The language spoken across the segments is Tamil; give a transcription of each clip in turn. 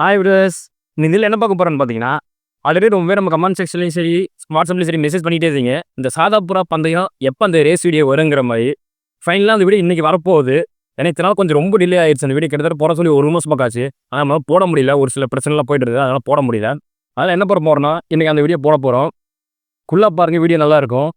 ஹாய் விடர்ஸ் இந்த இதில் என்ன பார்க்க போகிறேன்னு பார்த்தீங்கன்னா ஆல்ரெடி ரொம்பவே நம்ம கமெண்ட் செக்ஷன்லையும் சரி வாட்ஸ்அப்லையும் சரி மெசேஜ் பண்ணிகிட்டே இருக்கீங்க. இந்த சாதா புறா பந்தயம் எப்போ அந்த ரேஸ் வீடியோ வருங்கிற மாதிரி ஃபைனலாக அந்த வீடியோ இன்றைக்கி வரப்போகுது. ஏன்னா இத்தனை கொஞ்சம் ரொம்ப டிலே ஆயிடுச்சு அந்த வீடியோ கிட்டத்தட்ட போட சொல்லி ஒரு மாதம் பக்காச்சு ஆனால் நம்ம போட முடியல. ஒரு சில பிரச்சனைலாம் போயிட்டு இருக்குது. அதனால் போட முடியல. அதனால் என்ன பண்ண போகிறோம்னா இன்றைக்கி அந்த வீடியோ போட போகிறோம் குள்ளா பாருங்கள் வீடியோ நல்லாயிருக்கும்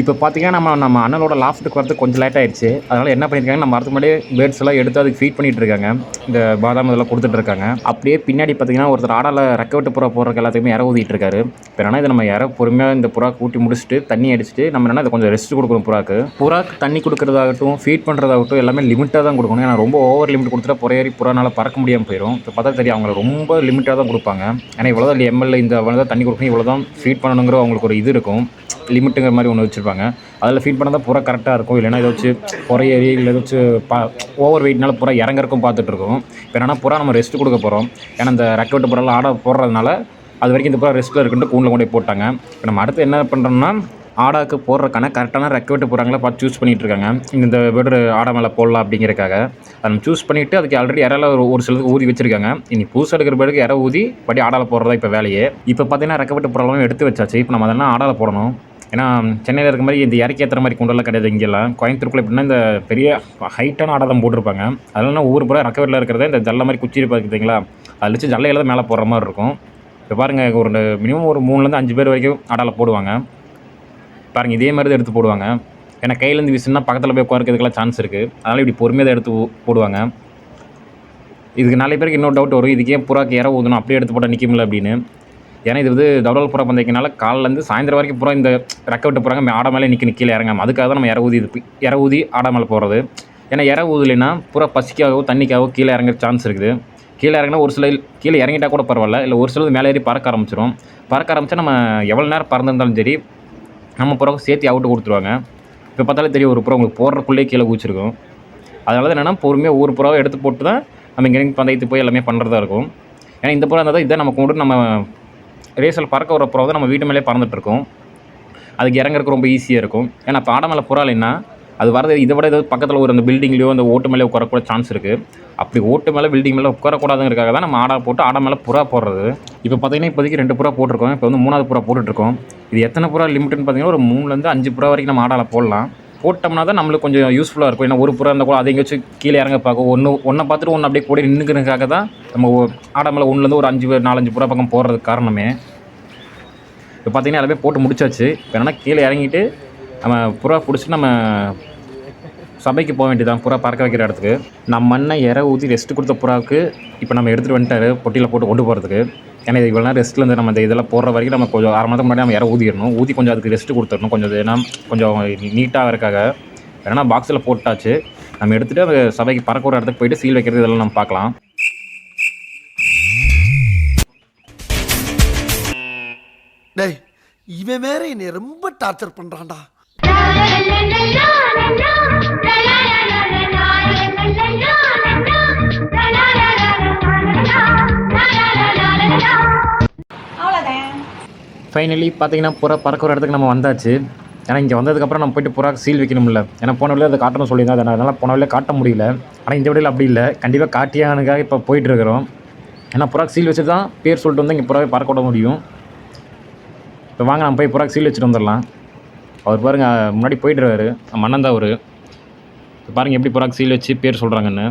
இப்போ பார்த்தீங்கன்னா நம்ம நம்ம அண்ணனோட லாஃப்ட்டுக்கு வரது கொஞ்சம் லேட் ஆயிடுச்சு. அதனால் என்ன பண்ணியிருக்காங்க நம்ம வரதுக்கு முன்னாடியே பேர்ட்ஸ் எல்லாம் எடுத்து அதுக்கு ஃபீட் பண்ணிகிட்டு இருக்காங்க. இந்த பாதாம் இதெல்லாம் கொடுத்துட்டு இருக்காங்க. அப்படியே பின்னாடி பார்த்தீங்கன்னா ஒருத்தர் ஆடால ரெக்க விட்டு புறா போடுறதுக்கு எல்லாத்துக்குமே இற ஊதிட்டு இருக்காரு. இப்போ என்னன்னா இதை நம்ம இற பொறுமையாக இந்த புறா கூட்டி முடிச்சுட்டு தண்ணி அடிச்சுட்டு நம்ம என்ன இதை கொஞ்சம் ரெஸ்ட் கொடுக்கணும் புறாக்கு. புறாக்கு தண்ணி கொடுக்குறதாகட்டும் ஃபீட் பண்ணுறதாகட்டும் எல்லாமே லிமிட்டாக தான் கொடுக்கணும். ஏன்னா ரொம்ப ஓவர் லிமிட் கொடுத்துட்டா புறையேறி புறானால பறக்க முடியாமல் போயிடும் இப்போ பார்த்தா தெரியும் அவங்க ரொம்ப லிமிட்டாக தான் கொடுப்பாங்க. ஏன்னா இவ்வளோ தான் எம்எல்ஏ இந்த அவ்வளோ தான் தண்ணி கொடுக்கணும். இவ்வளோ தான் ஃபீட் பண்ணணுங்கிற அவங்களுக்கு ஒரு இது இருக்கும். லிமிட்டுங்கிற மாதிரி ஒன்று வச்சுருப்பாங்க. அதில் ஃபீட் பண்ணால் தான் புறா கரெக்டாக இருக்கும். இல்லைன்னா ஏதாச்சும் புறைய ஏறி இல்லை ஏதாச்சும் பா ஓவர் வெயிட்னால புறா இறங்கறக்கும் பார்த்துட்ருக்கோம் இப்போ என்னென்னா புறா நம்ம ரெஸ்ட் கொடுக்க போகிறோம் ஏன்னா இந்த ரெக்கவெட்டு புறாலாம் ஆட போடுறதுனால அது வரைக்கும் இந்த புறா ரெஸ்ட்டில் இருக்குன்ட்டு கூண்டில் கொண்டு போய் போட்டாங்க. இப்போ நம்ம அடுத்து என்ன பண்ணுறோம்னா ஆடாக்கு போடுறக்கான கரெக்டான ரெக்கவெட்டு போகிறாங்களா பார்த்து சூஸ் பண்ணிகிட்டு இருக்காங்க. இந்த வீடு ஆடை மேலே போடலாம் அப்படிங்கிறக்காக அதை நம்ம சூஸ் பண்ணிவிட்டு அதுக்கு ஆல்ரெடி இறால ஒரு ஒரு சிலருக்கு ஊதி வச்சுருக்காங்க. இனி புதுசாக எடுக்கிற பேருக்கு இற ஊதி படி ஆடால போடுறதா இப்போ வேலையே. இப்போ பார்த்தீங்கன்னா ரெக்கவெட்டு புறாலாம் எடுத்து வச்சாச்சு. இப்போ நம்ம அதெல்லாம் ஆடாவில் போடணும். ஏன்னா சென்னையில் இருக்க மாதிரி இந்த இறக்கி ஏற்றுற மாதிரி குண்டெல்லாம் கிடையாது இங்கெல்லாம். கோயம்புத்தூருக்குள்ள எப்படின்னா இந்த பெரிய ஹைட்டான ஆடை தான் போட்டிருப்பாங்க. அதனால ஒவ்வொரு புறா ரெக்கவரில் இருக்கிறத இந்த ஜல்ல மாதிரி குச்சி இருப்பாங்க பார்த்தீங்களா அதில் வச்சு ஜல்லையில் தான் மேலே போடுற மாதிரி இருக்கும். இப்போ பாருங்கள் ஒரு மினிமம் ஒரு மூணுலேருந்து அஞ்சு பேர் வரைக்கும் ஆடால போடுவாங்க. பாருங்கள் இதே மாதிரி தான் எடுத்து போடுவாங்க. ஏன்னா கையிலேருந்து வீசுனா பக்கத்தில் போய் உட்காரக்கிறதுக்கெல்லாம் சான்ஸ் இருக்குது அதனால் இப்படி பொறுமையாக தான் எடுத்து போடுவாங்க. இதுக்கு நிறைய பேருக்கு இன்னொரு டவுட் வரும். இதுக்கே புறாக்கு இற ஊதணும். அப்படியே எடுத்து போட்டால் நிற்கும்ல அப்படின்னு. ஏன்னா இது வந்து தவறால் புற பந்தயத்தினால காலிலேருந்து சாயந்தரம் வரைக்கும் பூரா இந்த ரெக்க விட்டு போகிறாங்க ஆட மேலே நிற்க கீழே இறங்காமல் அதுக்காக தான் நம்ம இற ஊதி இது இற ஊதி ஆட மேலே போகிறது ஏன்னா இற ஊதலைன்னா புறா பசிக்காகவோ தண்ணிக்காகவோ கீழே இறங்குற சான்ஸ் இருக்குது. கீழே இறங்கினா ஒரு சில கீழே இறங்கிட்டா கூட பரவாயில்ல. இல்லை ஒரு சிலது மேலே ஏறி பறக்க ஆரம்பிச்சிடும் பறக்க ஆரம்பித்தா நம்ம எவ்வளோ நேரம் பறந்துருந்தாலும் சரி நம்ம புறாவுக்கு சேர்த்து அவுட்டு கொடுத்துருவாங்க. இப்போ பார்த்தாலே தெரியும் ஒரு புறம் உங்களுக்கு போடுறக்குள்ளேயே கீழே குச்சிருக்கும் அதனால தான் என்னென்னா பொறுமையாக ஒவ்வொரு புறாவை எடுத்து போட்டு தான் நம்ம இங்கே பந்தயத்து போய் எல்லாமே பண்ணுறதா இருக்கும். ஏன்னா இந்த புறா இருந்தால் தான் இதை நம்ம கொண்டு நம்ம ரேசல் பறக்க வர புறா நம்ம வீட்டு மேலே பறந்துட்டுருக்கும். அதுக்கு இறங்குறதுக்கு ரொம்ப ஈஸியாக இருக்கும். ஏன்னா இப்போ ஆட மேலே புறா இல்லைன்னா அது வரது இதை விட ஏதாவது பக்கத்தில் ஒரு அந்த பில்டிங்லேயோ அந்த ஓட்டு மேலே உட்காரக்கூட சான்ஸ் இருக்குது அப்படி ஓட்டு மேலே பில்டிங் மேலே உட்காரக்கூடாதுங்கிறக்காக தான் நம்ம ஆடா போட்டு ஆடை மேலே புறா போடுறது. இப்போ பார்த்தீங்கன்னா இப்போதைக்கு ரெண்டு புறா போட்டிருக்கோம். இப்போ வந்து மூணாவது புறா போட்டுட்ருக்கோம் இது எத்தனை புறா லிமிட்டுன்னு பார்த்தீங்கன்னா ஒரு மூணுலேருந்து அஞ்சு புறா வரைக்கும் நம்ம ஆடால போடலாம். போட்டோம்னா தான் நம்மளுக்கு கொஞ்சம் யூஸ்ஃபுல்லாக இருக்கும். ஏன்னா ஒரு புறா இருந்தால் கூட அதை எங்கேயாச்சும் கீழே இறங்க பார்க்கும் ஒன்று ஒன்றை பார்த்துட்டு ஒன்று அப்படியே கூட நின்றுக்கிறதுக்காக தான் நம்ம ஒ- மேலே ஒன்றுலேருந்து ஒரு அஞ்சு நாலஞ்சு புறா பக்கம் போடுறதுக்கு காரணமே. இப்போ பார்த்தீங்கன்னா எல்லாமே போட்டு முடிச்சாச்சு. இப்போ என்னன்னா கீழே இறங்கிட்டு நம்ம புறா பிடிச்சி நம்ம சபைக்கு போக வேண்டியதான் புறா பறக்க வைக்கிற இடத்துக்கு. நம்ம மண்ணை இற ஊற்றி ரெஸ்ட் கொடுத்த புறாவுக்கு இப்போ நம்ம எடுத்துகிட்டு வந்துட்டாரு பொட்டியில் போட்டு கொண்டு போகிறதுக்கு ஏன்னா இது இவ்வளோ நேரம் ரெஸ்ட்டில் இருந்து நம்ம இந்த இதெல்லாம் போடுற வரைக்கும் நம்ம கொஞ்சம் அரை மணி நேரத்துக்கு முன்னாடி நம்ம இற ஊதிடணும் ஊதி கொஞ்சம் அதுக்கு ரெஸ்ட் கொடுத்துடணும் கொஞ்சம் ஏன்னா கொஞ்சம் நீட்டாக இருக்காக ஏன்னா பாக்ஸில் போட்டாச்சு. நம்ம எடுத்துகிட்டு அந்த சபைக்கு பறக்க ஒரு இடத்துக்கு போயிட்டு சீல் வைக்கிறது இதெல்லாம் நம்ம பார்க்கலாம். டேய் இவன் வேற என்னை ரொம்ப டார்ச்சர் பண்றான்டா. அவ்வளோதான் ஃபைனலி பார்த்தீங்கன்னா புறா பறக்கிற இடத்துக்கு நம்ம வந்தாச்சு. ஏன்னா இங்கே வந்ததுக்கப்புறம் நம்ம போயிட்டு புறாக்கு சீல் வைக்கணும்ல. ஏன்னா போன வழியில் அதை காட்டணும் சொல்லியிருந்தா அதை அதனால் போன வழியில் காட்ட முடியல. ஆனால் இந்த வழியில் அப்படி இல்லை. கண்டிப்பாக காட்டியானுக்காக இப்போ போயிட்டு இருக்கிறோம். ஏன்னா புறாக்கு சீல் வச்சு தான் பேர் சொல்லிட்டு வந்து இங்கே புறாவை பறக்க விட முடியும். இப்போ வாங்க நம்ம போய் புறாக்கு சீல் வச்சுட்டு வந்துடலாம். அவர் பாருங்கள் முன்னாடி போயிட்டுருவாரு நம்ம அண்ணன் தான் அவர். இப்போ பாருங்கள் எப்படி புறாக்கு சீல் வச்சு பேர் சொல்கிறாங்கன்னு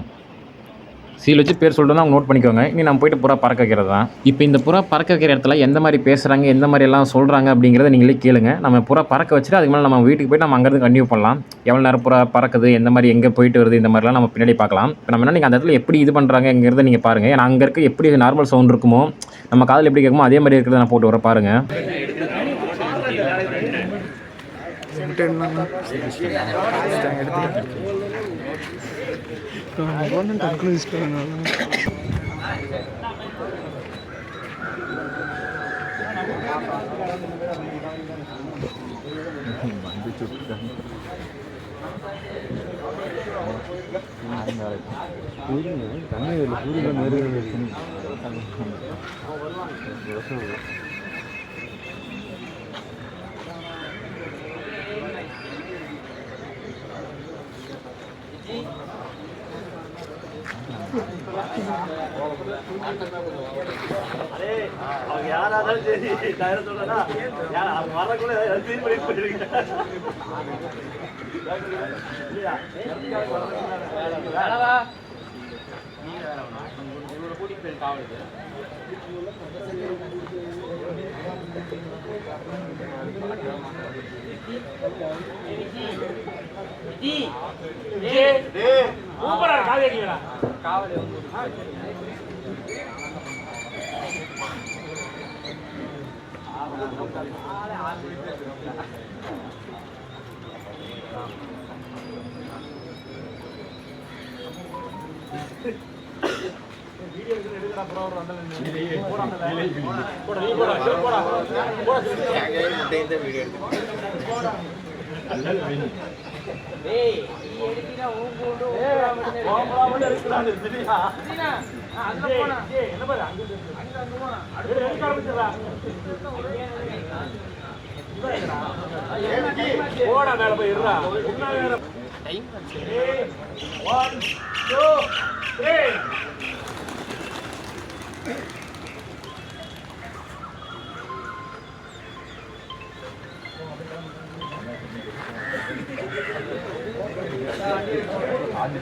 சீல் வச்சு பேர் சொல்கிறதா அவங்க நோட் பண்ணிக்கோங்க. இனி நம்ம போயிட்டு புறா பறக்க வைக்கிறது தான் இப்போ இந்த புறா பறக்க வைக்கிற இடத்துல எந்த மாதிரி பேசுகிறாங்க எந்த மாதிரி எல்லாம் சொல்கிறாங்க அப்படிங்கிறத நீங்களே கேளுங்க. நம்ம புறா பறக்க வச்சுட்டு அதுக்கு மேலே நம்ம வீட்டுக்கு போய்ட்டு நம்ம அங்கேருந்து கண்டினியூ பண்ணலாம். எவ்வளோ நேரம் புறா பறக்குது எந்த மாதிரி எங்கே போயிட்டு வருது இந்த மாதிரிலாம் நம்ம பின்னாடி பார்க்கலாம். இப்போ நம்ம என்ன நீங்கள் அந்த இடத்துல எப்படி இது பண்ணுறாங்க எங்கிறத நீங்கள் பாருங்கள் ஏன்னா அங்கே இருக்க எப்படி நார்மல் சவுண்ட் இருக்குமோ நம்ம காதில் எப்படி கேட்குமோ அதே மாதிரி இருக்கிறத நான் போட்டு வர பாருங்கள் எடுத்துட்டேன் గవర్నమెంట్ అర్కులు తీసుకురాను మంది చుట్టాను పూరి తన్నే పూరిలో నేరుగా அதான் சரி நான் என்ன சொல்றேன்னா வரக்குள்ள க்ளீன் பண்ணி போயிருக்கீங்க கூட்டிட்டு போய் காவலுக்கு ஏய் நீ எடுத்தீனா ஊன் போட்டு ஊன் போட்டு எடுக்கலாம்னு இருந்துட்டியா அங்க போனா என்ன பாரு அங்க அங்க போனா அடுத்து எடுக்க ஆரம்பிச்சறா ஓட மேல போய் இருடா டைம் ஒன் டூ த்ரீ ஆண்டு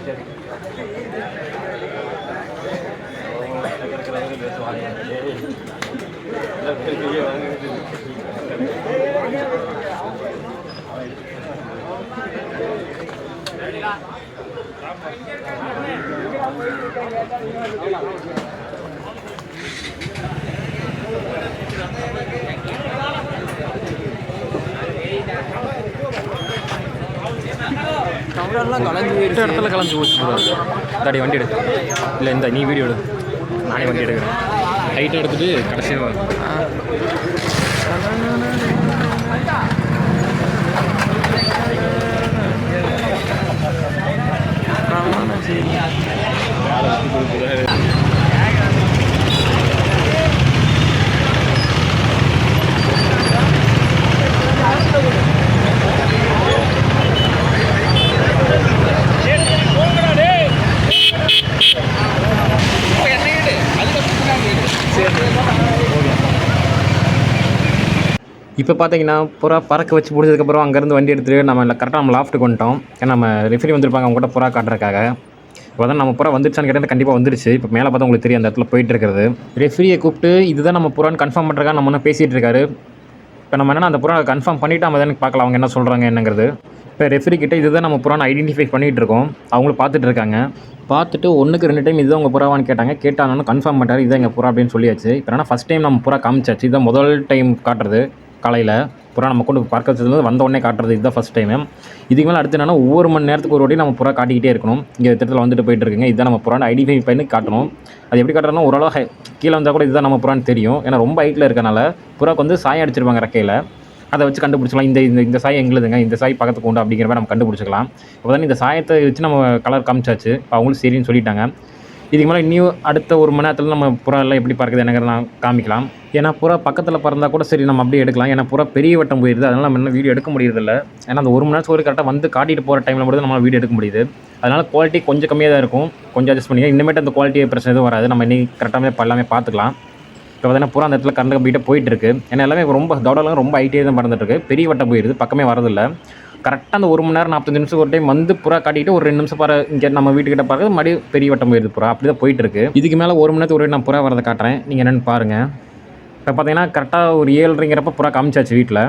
இந்த இடத்துல கலந்து போச்சு தாடி வண்டி எடு. இல்லை இந்த நீ வீடியோ எடு. நானே வண்டி எடுக்கிறேன். லைட்டாக எடுத்துட்டு கடைசியாக இப்போ பார்த்தீங்கன்னா புறா பறக்க வச்சு முடிஞ்சதுக்கப்புறம் அங்கேருந்து வண்டி எடுத்துகிட்டு நம்ம கரெக்டாக நம்ம லாஃப்ட்டுக்கு வந்துட்டோம். ஏன்னா நம்ம ரெஃபரி வந்திருப்பாங்க அவங்க கூட புறா காட்டுறதுக்காக. இப்போ தான் நம்ம புறா வந்துருச்சான்னு கேட்டால் கண்டிப்பாக வந்துருச்சு. இப்போ மேலே பார்த்தா உங்களுக்கு தெரியும் அந்த இடத்துல போயிட்டு இருக்கிறது. ரெஃப்ரியை கூப்பிட்டு இதுதான் நம்ம புறான்னு கன்ஃபார்ம் பண்ணுறக்கா நம்ம ஒன்றும் பேசிகிட்டு இருக்காரு. இப்போ நம்ம என்ன அந்த புறா கன்ஃபார்ம் பண்ணிவிட்டு நம்ம தானே பார்க்கலாம் அவங்க என்ன சொல்கிறாங்க என்னங்கிறது. இப்போ ரெஃப்ரி கிட்டே இதுதான் நம்ம புறான்னு ஐடென்டிஃபை பண்ணிகிட்டு இருக்கோம். அவங்களும் பார்த்துட்டு இருக்காங்க. பார்த்துட்டு ஒன்றுக்கு ரெண்டு டைம் இதுதான் உங்கள் புறாவான்னு கேட்டாங்க. கேட்டாங்கன்னு கன்ஃபார்ம் பண்ணிட்டாரு இதுதான் எங்கள் புறா அப்படின்னு சொல்லியாச்சு. இப்போ என்ன ஃபஸ்ட் டைம் நம்ம புறா காமிச்சாச்சு. இதுதான் முதல் டைம் காட்டுறது. காலையில் புறா நம்ம கொண்டு பார்க்க வச்சதுலேருந்து வந்த உடனே காட்டுறது இதுதான் ஃபஸ்ட் டைம் இதுக்கு மேலே அடுத்து என்னென்னா ஒவ்வொரு மணி நேரத்துக்கு ஒரு வாட்டி நம்ம புறா காட்டிக்கிட்டே இருக்கணும். இங்கே திட்டத்தில் வந்துட்டு போயிட்டு இருக்குங்க. இதுதான் நம்ம புறான்னு ஐடென்டிஃபை பண்ணி காட்டணும். அது எப்படி காட்டுறோம்னா ஓரளவு கீழே வந்தால் கூட இதுதான் நம்ம புறான்னு தெரியும். ஏன்னா ரொம்ப ஹைட்டில் இருக்கனால புறாக்கு வந்து சாயம் அடிச்சிருப்பாங்க ரெக்கையில் அதை வச்சு கண்டுபிடிச்சிக்கலாம் இந்த இந்த இந்த சாய் எங்களுதுங்க. இந்த சாய் பக்கத்துக்கு உண்டு அப்படிங்கிற மாதிரி நம்ம கண்டுபிடிச்சிக்கலாம். இப்போ தானே இந்த சாயத்தை வச்சு நம்ம கலர் காமிச்சாச்சு. இப்போ அவங்களும் சரின்னு சொல்லிட்டாங்க. இதுக்கு மேலே நியூ அடுத்த ஒரு மணி நேரத்தில் நம்ம புறா எல்லாம் எப்படி பறக்குது எனக்கு நான் காமிக்கலாம். ஏன்னா புறா பக்கத்தில் பறந்தால் கூட சரி நம்ம அப்படியே எடுக்கலாம். ஏன்னா புறா பெரிய வட்டம் போயிருது. அதனால் நம்ம இன்னும் வீடியோ எடுக்க முடியறதில்ல. ஏன்னா அந்த ஒரு மணி நேரத்துக்கு ஒரு கரெக்டாக வந்து காட்டிட்டு போகிற டைமில் மட்டும் நம்ம வீடியோ எடுக்க முடியுது. அதனால் குவாலிட்டி கொஞ்சம் கம்மியாக தான் இருக்கும். கொஞ்சம் அட்ஜஸ்ட் பண்ணி இனிமேட்டு அந்த குவாலிட்டி பிரச்சனை எதுவும் வராது. நம்ம இன்னைக்கு கரெக்டாக எல்லாமே பார்த்துக்கலாம். இப்போ பார்த்தீங்கன்னா புறா அந்த இடத்துல கரண்ட் கம்பிட்டே போயிட்டு இருக்கு. ஏன்னா எல்லாமே ரொம்ப தோடலாம் ரொம்ப ஐடியாக தான் பறந்துட்டு இருக்கு. பெரிய வட்டம் போயிடுது பக்கமே வரதில்லை. கரெக்டாக அந்த ஒரு மணி நேரம் நாற்பத்தஞ்சு நிமிஷம் ஒரு டைம் வந்து புறா காட்டிட்டு ஒரு ரெண்டு நிமிஷம் பாரு இங்கே நம்ம வீட்டுக்கிட்ட பார்க்குறது மறுபடியும் பெரிய வட்டம் போயிருது புறா. அப்படி தான் போயிட்டு இருக்கு இதுக்கு மேலே ஒரு மணி நேரத்துக்கு ஒரு நான் புறா வரதை காட்டுறேன். நீங்கள் என்னென்னு பாருங்கள் இப்போ பார்த்தீங்கன்னா கரெக்டாக ஒரு ஏழுங்கிறப்ப புறா காமிச்சாச்சு வீட்டில்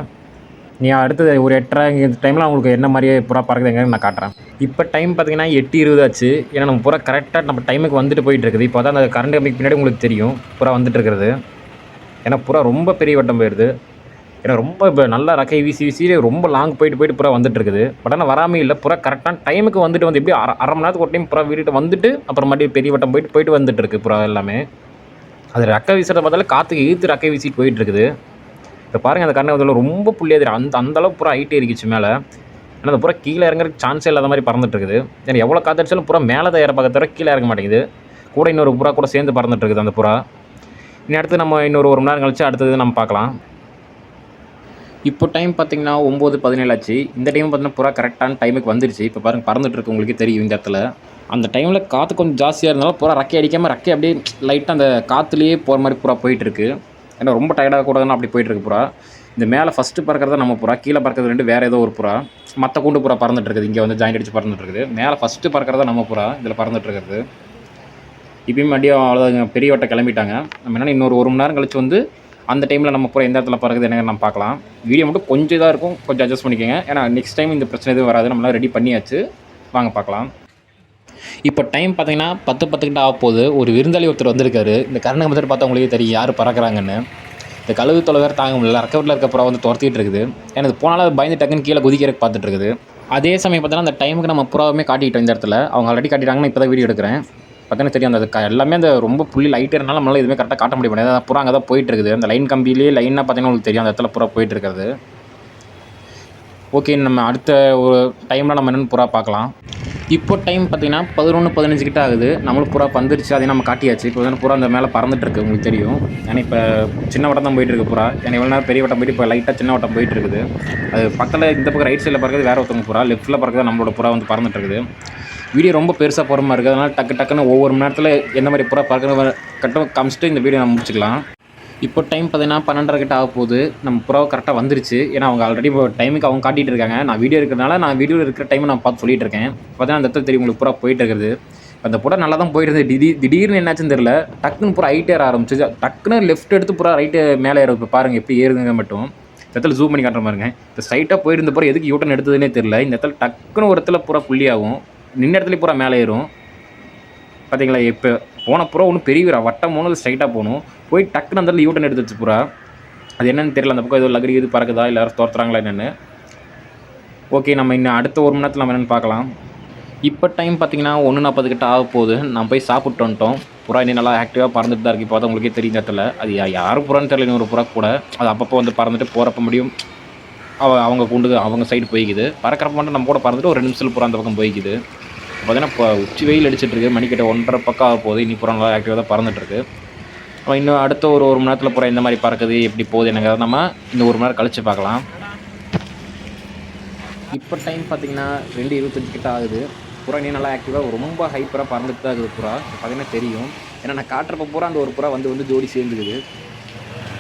நீ அடுத்தது ஒரு எட்டரை இந்த டைமில் உங்களுக்கு என்ன மாதிரியே புறா பறக்குதுங்க நான் காட்டுறேன். இப்போ டைம் பார்த்தீங்கன்னா எட்டு இருபது ஆச்சு. ஏன்னா நம்ம புறா கரெக்டாக நம்ம டைமுக்கு வந்துட்டு போயிட்டு இருக்குது இப்போ தான் அந்த கரண்ட் கம்பிக்கு பின்னாடி உங்களுக்கு தெரியும். புறா வந்துட்டு இருக்கிறது ஏன்னா புறா ரொம்ப பெரிய வட்டம் போயிடுது ஏன்னா ரொம்ப இப்போ நல்லா ரக்கை வீசி வீசி ரொம்ப லாங் போயிட்டு போயிட்டு புறா வந்துட்டு இருக்குது பட் ஆனால் வராமல் இல்லை புறா கரெக்டான டைமுக்கு வந்துட்டு வந்து எப்படி அரை அரை மணி நேரத்துக்கு ஒரு டைம் புறா வீட்டுட்டு வந்துட்டு அப்புறம் மறுபடியும் பெரிய வட்டம் போயிட்டு போயிட்டு வந்துட்டு இருக்கு புறா எல்லாமே. அது ரக்கை வீசுறத பார்த்தாலே காற்றுக்கு இழுத்து ரக்கை வீசிட்டு போயிட்டு இருக்குது இப்போ பாருங்கள் அந்த கண்ணகத்தில் ரொம்ப புள்ளியாக தெரியும் அந்த அந்தளவுக்கு புறா ஹைட்டே இருக்கிச்சு மேலே. ஆனால் அந்த புறா கீழே இறங்குறதுக்கு சான்ஸே இல்லாத மாதிரி பறந்துட்டு இருக்குது ஏன்னா எவ்வளோ காத்தடிச்சாலும் புறா மேலே தான் ஏற தவிர கீழே இறங்க மாட்டேங்குது. கூட இன்னொரு புறா கூட சேர்ந்து பறந்துட்டு இருக்குது அந்த புறா. இனி அடுத்து நம்ம இன்னொரு ஒரு மணி நேரம் கழிச்சு அடுத்தது நம்ம பார்க்கலாம். இப்போ டைம் பார்த்தீங்கன்னா ஒம்பது பதினேழு ஆச்சு. இந்த டைம் பார்த்தீங்கன்னா புறா கரெக்டான டைமுக்கு வந்துருச்சு. இப்போ பாருங்கள் பறந்துட்டு இருக்கு தெரியும் இந்த இடத்துல. அந்த டைமில் காற்று கொஞ்சம் ஜாஸ்தியாக இருந்தாலும் புறா ரக்கை அடிக்காமல் ரக்கை அப்படியே லைட்டாக அந்த காற்றுலேயே போகிற மாதிரி புறா போயிட்டுருக்கு ஏன்னா ரொம்ப டயர்டாக கூடாதுன்னா அப்படி போயிட்டுருக்கு புறா இந்த மேலே ஃபஸ்ட்டு பறக்கிறது நம்ம புறா கீழே பறக்கிறது ரெண்டு வேறு ஏதோ ஒரு புறா மற்ற கூண்டு புறா பறந்துட்டு இருக்குது. இங்கே வந்து ஜாயிண்ட் அடிச்சு பறந்துட்டு இருக்குது. மேலே ஃபஸ்ட்டு பறக்கிறதா நம்ம புறா இதில் பறந்துட்டு இருக்கிறது. இப்பயும் மறுபடியும் அவ்வளோதான் பெரிய வட்டை கிளம்பிட்டாங்க. நம்ம என்ன இன்னொரு ஒரு மணி நேரம் கழிச்சு வந்து அந்த டைமில் நம்ம புறா எந்த இடத்துல பறக்குது என்ன நம்ம பார்க்கலாம். வீடியோ மட்டும் கொஞ்சம் இதாக இருக்கும். கொஞ்சம் அட்ஜஸ்ட் பண்ணிக்கோங்க. ஏன்னா நெக்ஸ்ட் டைம் இந்த பிரச்சனை எதுவும் வராது. நம்மளாம் ரெடி பண்ணியாச்சு. வாங்க பார்க்கலாம். இப்போ டைம் பார்த்தீங்கன்னா பத்து பத்துக்கிட்ட ஆக போகுது. ஒரு விருந்தாளி ஒருத்தர் வந்திருக்காரு. இந்த கருணை மதர் பார்த்தா உங்களுக்கே தெரியும் யார் பறக்குறாங்கன்னு. இந்த கழுவு தொலை வேறு தாங்க முடியல. ரெக்கவரில் இருக்க புறா வந்து துரத்திட்டு இருக்குது. எனக்கு போனாலும் பயந்து டக்குன்னு கீழே குதிக்கிறக்கு பார்த்துட்டு இருக்குது. அதே சமயம் பார்த்தீங்கன்னா அந்த டைமுக்கு நம்ம புறாவுமே காட்டிட்டோம் இந்த இடத்துல. அவங்க ஆல்ரெடி காட்டிட்டாங்கன்னு இப்போ தான் வீடியோ எடுக்கிறேன். பார்த்தீங்கன்னா தெரியும். அந்த க- எல்லாமே அந்த ரொம்ப புள்ளி லைட் இருந்தாலும் நம்மளால எதுவுமே கரெக்டாக காட்ட முடிய மாட்டேங்குது. புறா அங்கே தான் போயிட்டு இருக்குது அந்த லைன் கம்பியிலே லைனாக பார்த்தீங்கன்னா உங்களுக்கு தெரியும். அந்த இடத்துல புறா போயிட்டு இருக்கிறது ஓகே நம்ம அடுத்த ஒரு டைமில் நம்ம என்னென்னு புறா பார்க்கலாம். இப்போ டைம் பார்த்தீங்கன்னா பதினொன்று பதினஞ்சு கிட்ட ஆகுது. நம்மளும் புறா பந்துருச்சு அதையும் நம்ம காட்டியாச்சு. இப்போ வந்து புறா அந்த மேலே பறந்துட்டு இருக்கு உங்களுக்கு தெரியும். ஏன்னா இப்போ சின்ன வட்டம் தான் போயிட்டு இருக்கு புறா. ஏன்னா இவ்வளோ நேரம் பெரிய வட்டம் போயிட்டு இப்போ லைட்டாக சின்ன வட்டம் போயிட்டு இருக்குது அது பக்கத்தில் இந்த பக்கம் ரைட் சைடில் பறக்கிறது வேறு ஒருத்தவங்க புறா. லெஃப்ட்டில் பறக்கிறது நம்மளோட புறா வந்து பறந்துட்டு இருக்குது வீடியோ ரொம்ப பெருசாக போகிற மாதிரி இருக்குது அதனால் டக்கு டக்குன்னு ஒவ்வொரு மணி நேரத்தில் எந்த மாதிரி புறா பார்க்கணும் கட்டம் காமிச்சிட்டு இந்த வீடியோ நம்ம முடிச்சுக்கலாம். இப்போ டைம் பார்த்தீங்கன்னா பன்னெண்டரை கிட்ட ஆக போகுது. நம்ம புறாவை கரெக்டாக வந்துருச்சு. ஏன்னா அவங்க ஆல்ரெடி இப்போ டைமுக்கு அவங்க காட்டிகிட்டு இருக்காங்க. நான் வீடியோ இருக்கிறதுனால நான் வீடியோ இருக்கிற டைமை நான் பார்த்து சொல்லிட்டு இருக்கேன். பார்த்தீங்கன்னா அந்த இடத்துல தெரியும் உங்களுக்கு புறா போயிட்டு இருக்குது. அந்த புறா நல்லா தான் போயிட்டு இருந்தது திடீர் திடீர்னு என்னாச்சுன்னு தெரியல. டக்குன்னு புறா ஹைட் ஏற ஆரம்பிச்சு டக்குன்னு லெஃப்ட் எடுத்து புறா ரைட்டு மேலே ஏற இப்போ பாருங்கள் எப்படி ஏறுதுங்க மட்டும். இந்த இடத்துல ஜூம் பண்ணி காட்டுற மாதிரிங்க இந்த ஸ்ட்ரைட்டாக போயிருந்த புறா எதுக்கு யூட்டன் எடுத்ததுன்னே தெரியல. இந்த இடத்துல டக்குன்னு ஒரு இடத்துல புறா புள்ளி ஆகும் நின்ன இடத்துல பூரா மேலே ஏறும். பார்த்தீங்களா இப்போ போன புறா ஒன்றும் பெரிய வீரா வட்டம் போனது ஸ்ட்ரைட்டாக போகணும். போய் டக்குன்னு அந்த யூட்டன் எடுத்துச்சு புறா அது என்னென்னு தெரியல அந்த பக்கம் ஏதோ லகரி இது பறக்குதா இல்லை யாரும் தோற்றுறாங்களா என்னென்னு. ஓகே நம்ம இன்னும் அடுத்த ஒரு மணி நேரத்தில் நம்ம என்னென்னு பார்க்கலாம். இப்போ டைம் பார்த்தீங்கன்னா ஒன்று நாற்பது கிட்ட ஆக போகுது. நான் போய் சாப்பிட்டு வந்துட்டோம். புறா இன்னும் நல்லா ஆக்டிவாக பறந்துட்டு தான் இருக்குது இப்போ தான் உங்களுக்கே தெரியும் இடத்துல. அது யார் புறான்னு தெரியல இன்னொரு புறா கூட. அது அப்பப்போ வந்து பறந்துட்டு போகிறப்ப முடியும். அவ அவங்க கொண்டு அவங்க சைடு போய்க்குது. பறக்கிறப்ப மட்டும் நம்ம கூட பறந்துட்டு ஒரு ரெண்டு நிமிஷத்தில் புறா அந்த பக்கம் போய்க்குது. பார்த்தீங்கன்னா இப்போ உச்சி வெயில் அடிச்சிட்ருக்கு. மணிக்கிட்ட ஒன்றரை பக்கம் ஆக போகுது. இனி புறா நல்லா ஆக்டிவாக தான் பறந்துட்டுருக்கு நம்ம இன்னும் அடுத்த ஒரு ஒரு மணி நேரத்தில் புறா இந்த மாதிரி பறக்குது. எப்படி போகுது என்னங்கிறத நம்ம இந்த ஒரு மணி நேரம் கழிச்சு பார்க்கலாம். இப்போ டைம் பார்த்தீங்கன்னா ரெண்டு இருபத்தஞ்சு கிட்ட ஆகுது. புறா நீ நல்லா ஆக்டிவாக ரொம்ப ஹைப்பராக பறந்துட்டு தான் இருக்குது புறா பார்த்தீங்கன்னா தெரியும். ஏன்னா நான் காட்டுறப்ப பூரா அந்த ஒரு புறா வந்து வந்து ஜோடி சேர்ந்துக்குது.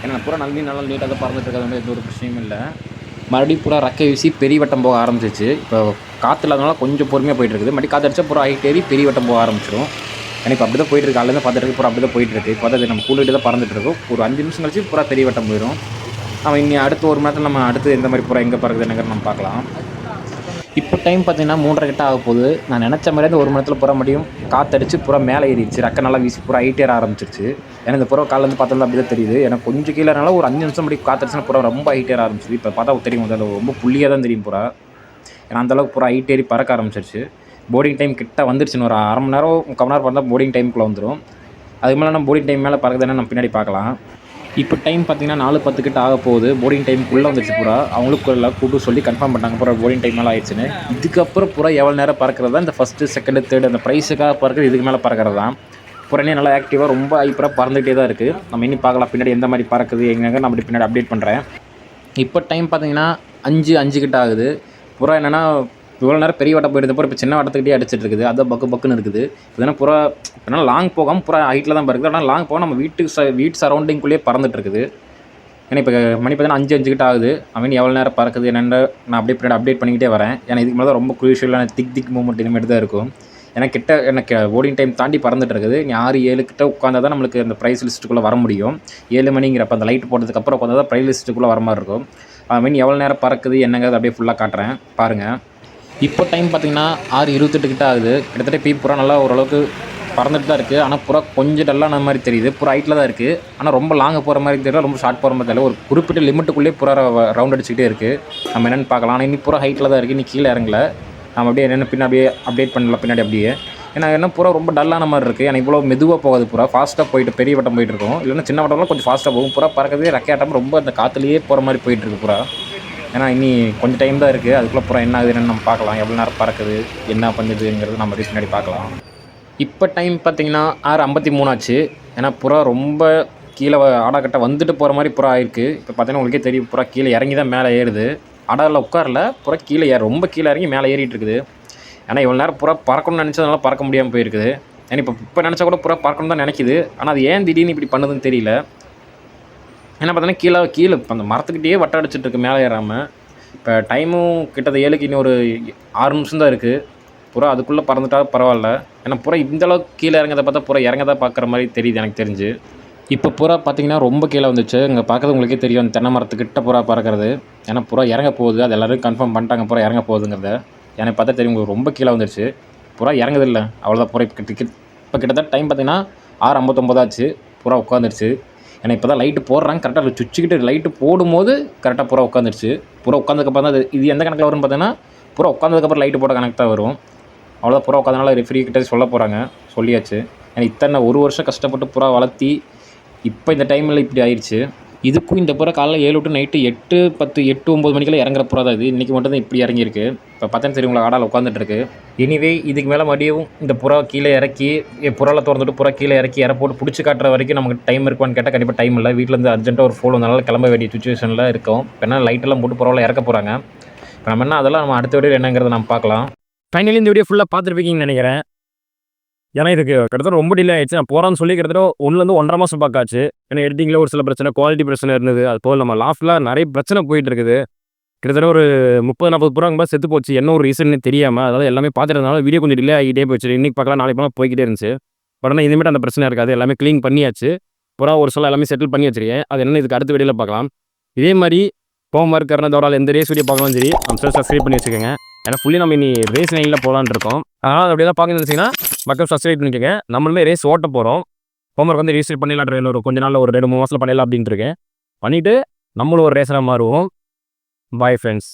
ஏன்னா புறா நல்ல நல்லா நீட்டாக தான் பறந்துட்டு இருக்கிறது வந்து எந்த ஒரு பிரச்சனையும் இல்லை. மறுபடியும் புறா ரக்கை வீசி பெரிய வட்டம் போக ஆரம்பிச்சிச்சு. இப்போ காற்று இல்லாதனால கொஞ்சம் பொறுமையாக போயிட்டு இருக்குது மறுபடியும் காற்று அடிச்சா அப்புறம் ஹைட் ஏறி பெரிய வட்டம் போக ஆரம்பிச்சிடும் எனக்கு அப்படி தான் போயிட்டு இருக்கு காலையில் பார்த்துட்டு இருக்கு. அப்படி தான் போயிட்டு இருக்கு. இப்போ அது நம்ம கூட்டிட்டு தான் பறந்துட்டு இருக்கோம். ஒரு அஞ்சு நிமிஷம் கழிச்சு பூரா பெரிய வட்டம் போயிடும் நம்ம இன்னி அடுத்த ஒரு மணி நேரத்தில் நம்ம அடுத்து எந்த மாதிரி புறா எங்கே பறக்குது என்னங்கிற நம்ம பார்க்கலாம். இப்போ டைம் பார்த்தீங்கன்னா மூன்றரை கிட்ட ஆக போகுது. நான் நினச்ச மாதிரி அந்த ஒரு மணி நேரத்தில் புறா முடியும் காத்தடிச்சு புறா மேலே ஏறிடுச்சு. ரெக்க நல்லா வீசி புறா ஹைட்டேற ஏற ஆரம்பிச்சிருச்சு. ஏன்னா இந்த புறா காலேருந்து பார்த்தா அப்படி தான் தெரியுது. எனக்கு கொஞ்சம் கீழே ஒரு அஞ்சு நிமிஷம் முடி காத்தடிச்சுனா புறா ரொம்ப ஹைட்டேற ஆரம்பிச்சிது இப்போ பார்த்தா தெரியும். முதல்ல ரொம்ப புள்ளியாக தான் தெரியும் புறா ஏன்னா அந்தளவுக்கு பூரா ஹைட் ஏறி பறக்க ஆரம்பிச்சிருச்சு. போர்டிங் டைம் கிட்ட வந்துருச்சுன்னு ஒரு அரை மணி நேரம் முக்கால் மணி நேரம் பார்த்தா போர்டிங் டைமுக்குள்ளே வந்துடும் அதுக்கு மேலே நம்ம போர்டிங் டைம் மேலே பறக்குதுன்னு நம்ம பின்னாடி பார்க்கலாம். இப்போ டைம் பார்த்தீங்கன்னா நாலு பத்து கிட்ட ஆக போகுது. போர்டிங் டைமுக்குள்ளே வந்துருச்சு பூரா. அவங்களுக்கு எல்லாம் கூப்பிட்டு சொல்லி கன்ஃபார்ம் பண்ணாங்க பூரா போர்டிங் டைம் மேலே ஆயிடுச்சுன்னு. இதுக்கப்புறம் பூரா எவ்வளோ நேரம் பறக்கிறது? தான் இந்த ஃபஸ்ட்டு செகண்டு தேர்டு அந்த ப்ரைஸுக்காக பறக்கிறது இதுக்கு மேலே பறக்கிறது? தான் புறனே நல்லா ஆக்டிவாக ரொம்ப ஹைப்பராக பறந்துகிட்டே தான் இருக்குது நம்ம இன்னும் பார்க்கலாம். பின்னாடி எந்த மாதிரி பறக்குது எங்கெங்க நான் அப்படி பின்னாடி அப்டேட் பண்ணுறேன் இப்போ டைம் பார்த்தீங்கன்னா அஞ்சு அஞ்சு கிட்ட ஆகுது. புறா என்னென்னா இவ்வளோ நேரம் பெரிய வட்டம் போயிருந்தப்போ இப்போ சின்ன வட்டத்துக்கிட்டே அடிச்சிட்டு இருக்குது. அதை பக்கு பக்குன்னு இருக்குது. இதுனா புறா இதனால் லாங் போகாமல் புறா ஹைட்டில் தான் இருக்குது ஆனால் லாங் போக நம்ம வீட்டுக்கு ச வீட்டு சரௌண்டிங்குள்ளேயே பறந்துட்டு இருக்குது. ஏன்னா இப்போ மணி பார்த்தீங்கன்னா அஞ்சு அஞ்சு கிட்ட ஆகுது. அவன் எவ்வளோ நேரம் பறக்குது என்னென்ன நான் அப்படியே பின்னாடி அப்டேட் பண்ணிக்கிட்டே வரேன். ஏன்னா இதுக்கு மேலே தான் ரொம்ப குரூஷியலான திக் திக் மூமெண்ட் இனிமேட்டு தான் இருக்கும். ஏன்னா கிட்ட எனக்கு ஓடிங் டைம் தாண்டி பறந்துட்டு இருக்குது. நீ ஆறு ஏழு கிட்ட உட்காந்தா தான் நம்மளுக்கு அந்த ப்ரைஸ் லிஸ்ட்டுக்குள்ளே வர முடியும். ஏழு மணிங்கிறப்ப அந்த லைட் போட்டதுக்கப்புறம் உட்காந்தா தான் ப்ரைஸ் லிஸ்ட்டுக்குள்ளே வர மாதிரி இருக்கும். மீன் எவ்வளோ நேரம் பறக்குது என்னங்கிறது அப்படியே ஃபுல்லாக காட்டுறேன். பாருங்கள் இப்போ டைம் பார்த்தீங்கன்னா ஆறு இருபத்தெட்டு கிட்ட ஆகுது. கிட்டத்தட்ட இப்போ புறா நல்லா ஓரளவுக்கு பறந்துட்டு தான் இருக்குது ஆனால் புறா கொஞ்சம் டல்லான மாதிரி தெரியுது. புறா ஹைட்டில் தான் இருக்குது ஆனால் ரொம்ப லாங்க போகிற மாதிரி தெரியல. ரொம்ப ஷார்ட் போகிற மாதிரி தெரியல. ஒரு குறிப்பிட்ட லிமிட்டுக்குள்ளேயே புறா ரவுண்ட் அடிச்சுக்கிட்டே இருக்குது நம்ம என்னென்னு பார்க்கலாம். ஆனால் இன்னி புறா ஹைட்டில் தான் இருக்குது இன்னி கீழே இறங்கல. நம்ம அப்படியே என்னென்ன பின்னாடி அப்படியே அப்டேட் பண்ணலாம். பின்னாடி அப்படியே. ஏன்னா என்ன புறா ரொம்ப டல்லான மாதிரி இருக்குது எனக்கு இவ்வளோ மெதுவாக போகாது புறா. ஃபாஸ்ட்டாக போயிட்டு பெரிய வட்டம் போயிட்டு இருக்கும். இல்லைன்னா சின்ன வட்டம்லாம் கொஞ்சம் ஃபாஸ்ட்டாக போகும். புறா பறக்கவே ரெக்கையாட்டம் ரொம்ப அந்த காற்றுலேயே போகிற மாதிரி போயிட்டுருக்கு புறா. ஏன்னா இனி கொஞ்சம் டைம் தான் இருக்குது அதுக்குள்ளே புறா என்ன ஆகுதுன்னு நம்ம பார்க்கலாம். எவ்வளோ நேரம் பறக்குது என்ன பண்ணுதுங்கிறது நம்ம பின்னாடி பார்க்கலாம். இப்போ டைம் பார்த்தீங்கன்னா ஆறு ஐம்பத்தி மூணாச்சு ஏன்னா புறா ரொம்ப கீழே ஆடாக்கட்டை வந்துட்டு போகிற மாதிரி புறா ஆயிருக்கு. இப்போ பார்த்தீங்கன்னா உங்களுக்கே தெரியும் புறா கீழே இறங்கி தான் மேலே ஏறுது. அடாவில் உட்காரல புறா கீழே ஏற ரொம்ப கீழே இறங்கி மேலே ஏறிட்டு இருக்குது. ஏன்னா இவ்வளோ நேரம் புறா பறக்கணும்னு நினச்சதுனால பறக்க முடியாமல் போயிருக்குது. ஏன்னா இப்போ இப்போ நினச்சா கூட புறா பறக்கணும் தான் நினைக்குது. ஆனால் அது ஏன் திடீர்னு இப்படி பண்ணுதுன்னு தெரியல. ஏன்னா பார்த்தீங்கன்னா கீழே கீழே இப்போ அந்த மரத்துக்கிட்டேயே வட்டம் அடிச்சிட்டு இருக்கு மேலே ஏறாமல் இப்போ டைமும் கிட்டத்தட்ட ஏழுக்கு இன்னும் ஒரு ஆறு நிமிஷம் தான் இருக்குது புறா அதுக்குள்ளே பறந்துட்டா பரவாயில்ல. ஏன்னா புறா இந்தளவுக்கு கீழே இறங்கதை பார்த்தா புறா இறங்கதா பார்க்குற மாதிரி தெரியுது எனக்கு தெரிஞ்சு. இப்போ புறா பார்த்தீங்கன்னா ரொம்ப கீழே வந்துச்சு. இங்கே பார்க்கறது உங்களுக்கே தெரியும். அந்த தென்னை மரத்துக்கிட்ட புறா பறக்கிறது. ஏன்னா புறா இறங்க போகுது. அது எல்லாரும் கன்ஃபார்ம் பண்ணிட்டாங்க. புறா இறங்க போகுதுங்கிறத. எனக்கு பார்த்தா தெரியும் உங்களுக்கு ரொம்ப கீழே வந்துருச்சு. புறா இறங்குது இல்லை அவ்வளோதான் புறா இப்போ கிட்ட இப்போ கிட்டத்தட்ட டைம் பார்த்தீங்கன்னா ஆறு ஐம்பத்தொம்பது ஆச்சு. புறா உட்காந்துருச்சு ஏன்னா இப்போ தான் லைட்டு போடுறாங்க கரெக்டாக சுச்சிக்கிட்டு லைட்டு போடும்போது கரெக்டாக புறா உட்காந்துருச்சு புறா உட்காந்துக்கப்புறம் தான் அது இது எந்த கணக்கில் வரும்னு பார்த்தீங்கன்னா புறா உட்காந்ததுக்கப்புறம் லைட்டு போட கணக்கு தான் வரும். அவ்வளோதான் புறா உட்காந்தனால ரெஃப்ரி கிட்டே சொல்ல போகிறாங்க சொல்லியாச்சு. ஏன்னா இத்தனை ஒரு வருஷம் கஷ்டப்பட்டு புறா வளர்த்தி இப்போ இந்த டைமில் இப்படி ஆயிடுச்சு இதுக்கும் இந்த புறா காலைல ஏழு டு நைட்டு எட்டு பத்து எட்டு ஒம்பது மணிக்கெல்லாம் இறங்குற புறா தான் இது. இன்றைக்கி மட்டும் தான் இப்படி இறங்கியிருக்கு. இப்போ பார்த்தேன்னு சரி உங்களை ஆடால் உட்காந்துட்டுருக்கு எனிவே இதுக்கு மேலே மறுபடியும் இந்த புறா கீழே இறக்கி புறாவில் புறால திறந்துட்டு புறா கீழே இறக்கி இற போட்டு பிடிச்சி காட்டுற வரைக்கும் நமக்கு டைம் இருக்குமான்னு கேட்டால் கண்டிப்பாக டைம் இல்லை. வீட்டிலேருந்து அர்ஜென்ட்டாக ஒரு ஃபோன் வந்தனால கிளம்ப வேண்டிய சுச்சுவேஷனில் இருக்கும். இப்போ என்ன லைட்டெல்லாம் போட்டு புறாவில் இறக்க போகிறாங்க இப்போ நம்ம என்ன அதெல்லாம் நம்ம அடுத்த வீடியோ என்னங்கிறத நம்ம பார்க்கலாம். ஃபைனலி இந்த வீடியோ ஃபுல்லாக பார்த்துருப்பீங்கன்னு நினைக்கிறேன். ஏன்னா இதுக்கு கிட்டத்தட்ட ரொம்ப டிலே ஆயிடுச்சு. நான் போகிறான்னு சொல்லி கிட்டத்தட்ட ஒன்றுலேருந்து ஒன்றரை மாதம் பார்க்காச்சு ஏன்னா எடிட்டிங்கில் ஒரு சில பிரச்சனை குவாலிட்டி பிரச்சனை இருந்தது. அது போல் நம்ம லாஸ்ட்டில் நிறைய பிரச்சனை போயிட்டு இருக்குது. கிட்டத்தட்ட ஒரு முப்பது நாற்பது புறாங்க மாதிரி செத்து போச்சு. என்ன ஒரு ரீசன்னு தெரியாமல் அதாவது எல்லாமே பார்த்துறதுனால வீடியோ கொஞ்சம் டிலே ஆகிட்டே போச்சு. இன்னைக்கு பார்க்கலாம் நாளைக்கு போனால் போய்கிட்டே இருந்துச்சு. பட் ஆனால் இனிமேட்டு அந்த பிரச்சனை இருக்காது. எல்லாமே க்ளீன் பண்ணியாச்சு. புறா ஒரு சொல்ல எல்லாமே செட்டில் பண்ணி வச்சிருக்கேன். அது என்ன இதுக்கு அடுத்த வீடியோவில் பார்க்கலாம். இதே மாதிரி ஹோம் ஒர்க் கரணதோட எந்த ரேஸ் வீடியோ பார்க்கலாம் சரி நம்ம சப்ஸ்கிரைப் பண்ணி வச்சுக்கோங்க. ஏன்னா ஃபுல்லி நம்ம இனி ரேஸ் லைனில் போகலான் இருக்கோம். அதனால் அப்படியே தான் பார்க்கணும்னு வச்சிங்கன்னா மக்கள் சப்ஸ்கிரைப் பண்ணிக்கோங்க. நம்மளுமே ரேஸ் ஓட்ட போகிறோம் ஹோம்ஒர்க் வந்து ரிஜிஸ்டர் பண்ணிடலாம் ட்ரெயின் ஒரு கொஞ்ச நாளில் ஒரு ரெண்டு மூணு மாதத்தில் பண்ணிடலாம் அப்படின்ட்டு இருக்கேன். பண்ணிவிட்டு நம்மளும் ஒரு ரேஸராக மாறுவோம். Bye friends